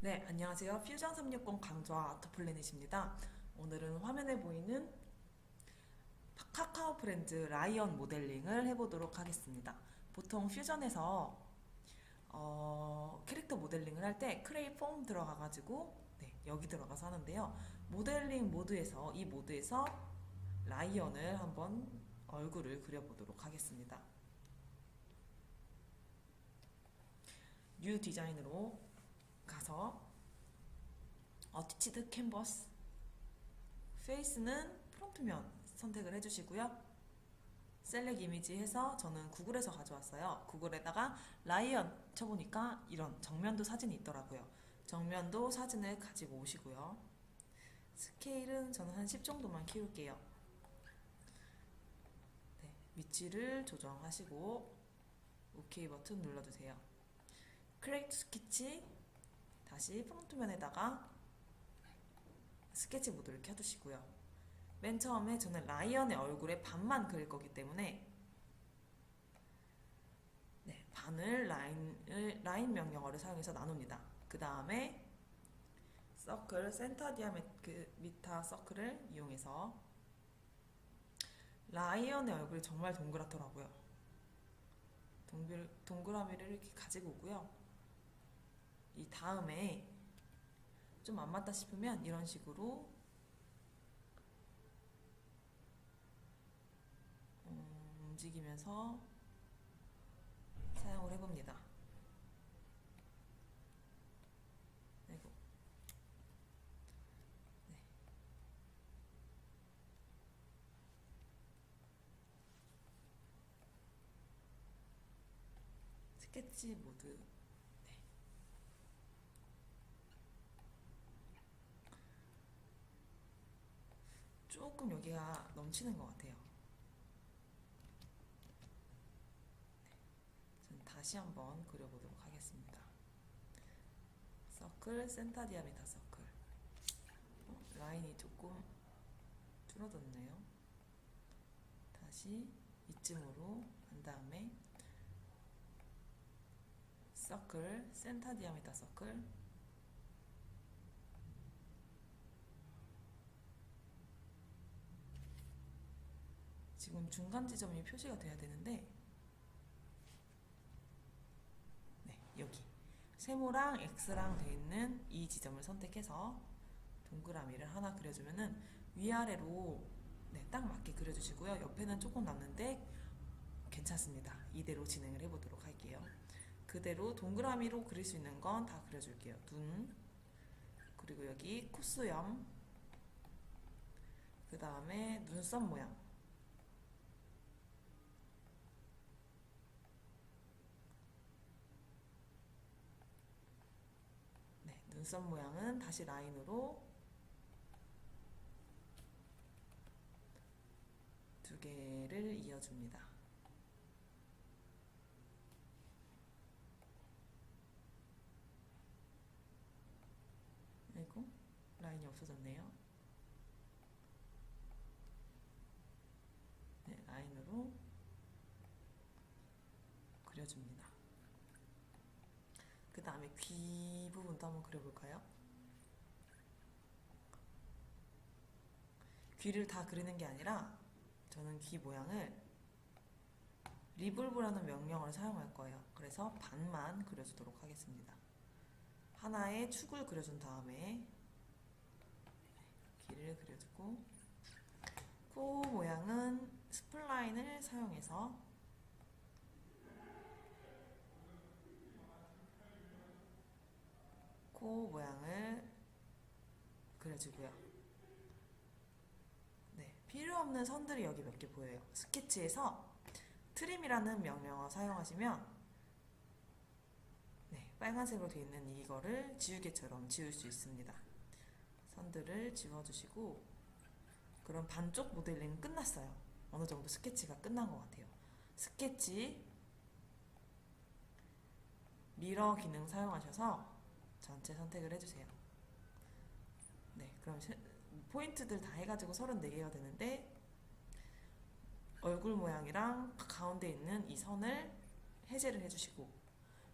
네, 안녕하세요. 퓨전 360 강좌 아트플래닛입니다. 오늘은 화면에 보이는 카카오 프렌즈 라이언 모델링을 해보도록 하겠습니다. 보통 퓨전에서 어, 캐릭터 모델링을 할 때 크레이 폼 들어가가지고 네, 여기 들어가서 하는데요. 모델링 모드에서 이 모드에서 라이언을 한번 얼굴을 그려보도록 하겠습니다. 뉴 디자인으로 가서 어티치드 캔버스 페이스는 프론트면 선택을 해주시고요. 셀렉 이미지 해서 저는 구글에서 가져왔어요. 구글에다가 라이언 쳐보니까 이런 정면도 사진이 있더라고요. 정면도 사진을 가지고 오시고요. 스케일은 저는 한 10 정도만 키울게요. 네, 위치를 조정하시고 OK 버튼 눌러주세요. 크레이트 스케치 다시 프론트면에다가 스케치 모드를 켜두시고요. 맨 처음에 저는 라이언의 얼굴에 반만 그릴 거기 때문에 네, 반을 라인을 라인 명령어를 사용해서 나눕니다. 그 다음에 서클 센터 디아미타 서클을 이용해서 라이언의 얼굴이 정말 동그랗더라고요. 동글, 동그라미를 이렇게 가지고 오고요. 이 다음에 좀 안 맞다 싶으면 이런 식으로 음, 움직이면서 사용을 해봅니다. 아이고. 네. 스케치 모드 여기가 넘치는 것 같아요. 네. 전 다시 한번 그려보도록 하겠습니다. 서클, 센터 디아미터 서클. 어, 라인이 조금 줄어들네요. 다시 이쯤으로 한 다음에 서클, 센터 디아미터 서클, 지금 중간 지점이 표시가 돼야 되는데 네 여기. 세모랑 X랑 돼 있는 이 지점을 선택해서 동그라미를 하나 그려주면은 위아래로 네, 딱 맞게 그려주시고요. 옆에는 조금 남는데 괜찮습니다. 이대로 진행을 해보도록 할게요. 그대로 동그라미로 그릴 수 있는 건 다 그려줄게요. 눈 그리고 여기 코수염. 그 다음에 눈썹 모양 네, 눈썹 모양은 다시 라인으로 두 개를 이어줍니다. 아이고, 라인이 없어졌네요. 네, 라인으로 그려줍니다. 그 다음에 귀 부분도 한번 그려볼까요? 귀를 다 그리는 게 아니라 저는 귀 모양을 리볼브라는 명령어를 사용할 거예요. 그래서 반만 그려주도록 하겠습니다. 하나의 축을 그려준 다음에 귀를 그려주고 코 모양은 스플라인을 사용해서 코 모양을 그려주고요. 네, 필요 없는 선들이 여기 몇 개 보여요. 스케치에서 트림이라는 명령어 사용하시면 네, 빨간색으로 되어 있는 이거를 지우개처럼 지울 수 있습니다. 선들을 지워주시고 그럼 반쪽 모델링 끝났어요. 어느 정도 스케치가 끝난 것 같아요. 스케치 미러 기능 사용하셔서 전체 선택을 해주세요. 네, 그럼 세- 포인트들 다 해가지고 34개가 되는데 얼굴 모양이랑 가운데 있는 이 선을 해제를 해주시고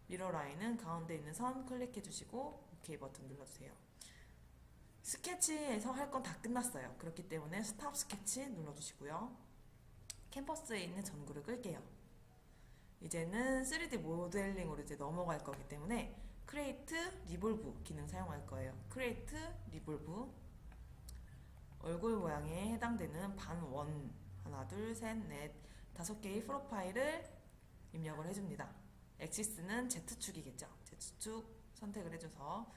미러 라인은 가운데 있는 선 클릭해주시고 OK 버튼 눌러주세요. 스케치에서 할 건 다 끝났어요. 그렇기 때문에 스탑 스케치 눌러주시고요. 캔버스에 있는 전구를 끌게요. 이제는 3D 모델링으로 이제 넘어갈 거기 때문에 크레이트 리볼브 기능 사용할 거예요. 크레이트 리볼브 얼굴 모양에 해당되는 반원 하나 둘 셋 넷 다섯 개의 프로파일을 입력을 해줍니다. 엑시스는 Z축이겠죠. Z축 선택을 해줘서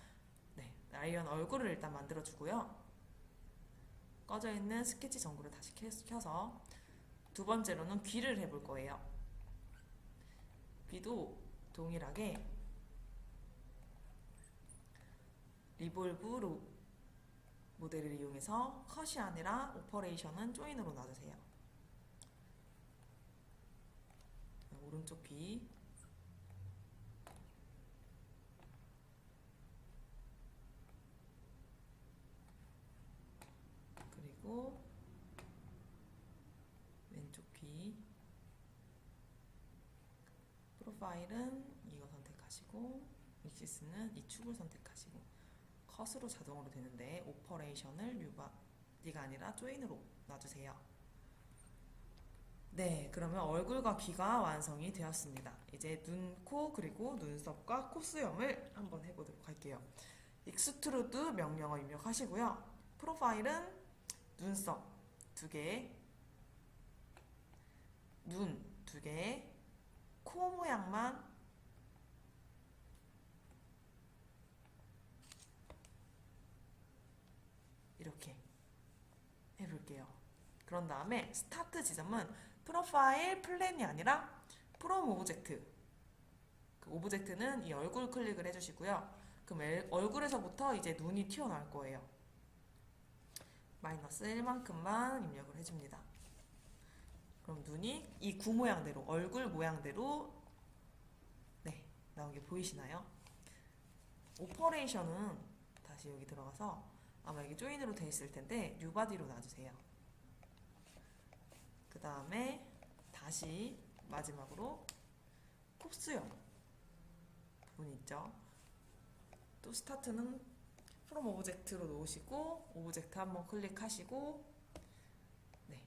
네, 라이언 얼굴을 일단 만들어주고요. 꺼져 있는 스케치 전구를 다시 켜서 두 번째로는 귀를 해볼 거예요. 귀도 동일하게 리볼브 로 모델을 이용해서 컷이 아니라 오퍼레이션은 조인으로 놔주세요. 오른쪽 귀. 그리고 왼쪽 귀. 프로파일은 이거 선택하시고 익시스는 이 축을 선택하시고 컷으로 자동으로 되는데 오퍼레이션을 뉴바디가 아니라 조인으로 놔주세요. 네, 그러면 얼굴과 귀가 완성이 되었습니다. 이제 눈, 코, 그리고 눈썹과 코 수염을 한번 해보도록 할게요. 익스트루드 명령어 입력하시고요. 프로파일은 눈썹 두 개, 눈 두 개, 코 모양만 이렇게 해볼게요. 그런 다음에 스타트 지점은 프로파일 플랜이 아니라 프롬 오브젝트. 그 오브젝트는 이 얼굴 클릭을 해주시고요. 그럼 엘- 얼굴에서부터 이제 눈이 튀어나올 거예요. 마이너스 1만큼만 입력을 해줍니다. 그럼 눈이 이 구 모양대로, 얼굴 모양대로 네, 나온 게 보이시나요? 오퍼레이션은 다시 여기 들어가서 아마 여기 조인으로 돼 있을 텐데 뉴바디로 놔주세요. 그 다음에 다시 마지막으로 kop수염 부분 있죠. 또 스타트는 프롬 오브젝트로 놓으시고 오브젝트 한번 클릭하시고 네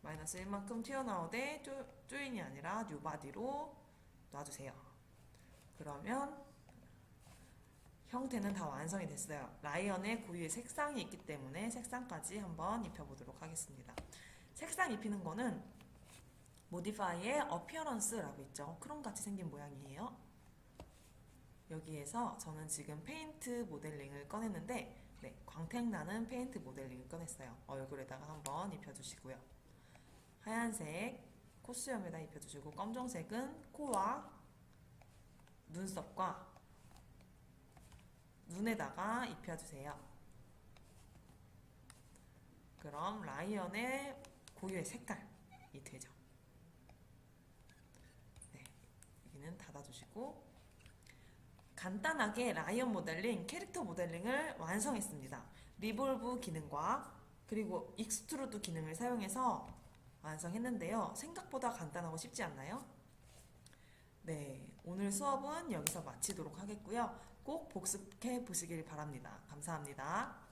마이너스 1만큼 튀어나오되 조, 조인이 아니라 뉴바디로 놔주세요. 그러면 형태는 다 완성이 됐어요. 라이언의 고유의 색상이 있기 때문에 색상까지 한번 입혀보도록 하겠습니다. 색상 입히는 거는 모디파이의 어피어런스라고 있죠. 크롬 같이 생긴 모양이에요. 여기에서 저는 지금 페인트 모델링을 꺼냈는데 네, 광택 나는 페인트 모델링을 꺼냈어요. 얼굴에다가 한번 입혀주시고요. 하얀색 코수염에다 입혀주시고 검정색은 코와 눈썹과 눈에다가 입혀주세요. 그럼 라이언의 고유의 색깔이 되죠. 네, 여기는 닫아주시고 간단하게 라이언 모델링, 캐릭터 모델링을 완성했습니다. 리볼브 기능과 그리고 익스트루드 기능을 사용해서 완성했는데요. 생각보다 간단하고 쉽지 않나요? 네, 오늘 수업은 여기서 마치도록 하겠고요. 꼭 복습해 보시길 바랍니다. 감사합니다.